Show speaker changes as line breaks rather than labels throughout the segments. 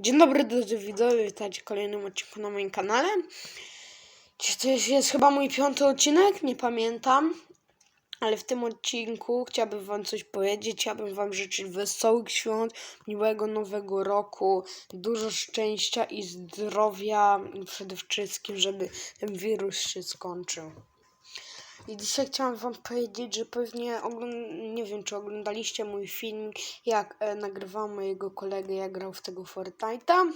Dzień dobry drodzy widzowie, witajcie w kolejnym odcinku na moim kanale. Dziś to jest, jest chyba mój piąty odcinek, nie pamiętam. Ale w tym odcinku chciałbym wam coś powiedzieć, chciałbym wam życzyć wesołych świąt, miłego nowego roku, dużo szczęścia i zdrowia przede wszystkim, żeby ten wirus się skończył. I dzisiaj chciałam wam powiedzieć, że pewnie nie wiem, czy oglądaliście mój film, jak e, mojego kolegę, jak grał w tego Fortnite'a.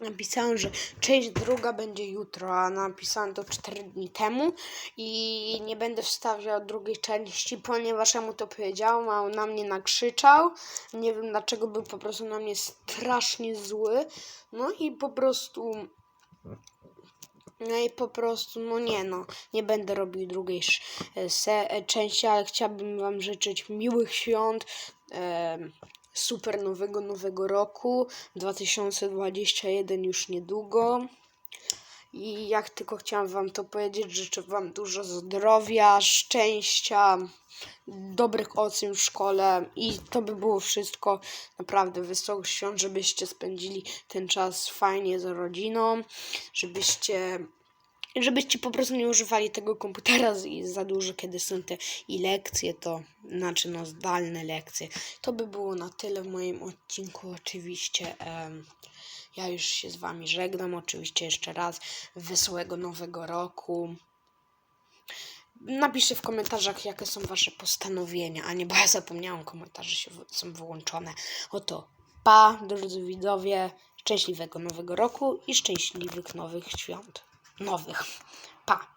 Napisałem, że część druga będzie jutro, a napisałem to 4 dni temu i nie będę wstawiał drugiej części, ponieważ ja mu to powiedziałam, a on na mnie nakrzyczał. Nie wiem dlaczego, był po prostu na mnie strasznie zły. No i po prostu no i po prostu, no nie no, nie będę robił drugiej e, e, części, ale chciałbym Wam życzyć miłych świąt, em, super nowego, nowego roku, 2021 już niedługo. I jak tylko chciałam Wam to powiedzieć, życzę Wam dużo zdrowia, szczęścia, dobrych ocen w szkole i to by było wszystko. Naprawdę wesołych świąt, żebyście spędzili ten czas fajnie z rodziną, żebyście żebyście po prostu nie używali tego komputera za dużo, kiedy są te i lekcje, to znaczy no zdalne lekcje. To by było na tyle w moim odcinku. Oczywiście em, ja już się z wami żegnam. Oczywiście jeszcze raz wesołego nowego roku. Napiszcie w komentarzach, jakie są wasze postanowienia, a nie, bo ja zapomniałam, komentarze się są wyłączone. Oto, pa, drodzy widzowie, szczęśliwego nowego roku i szczęśliwych nowych świąt. Nowych. Pa.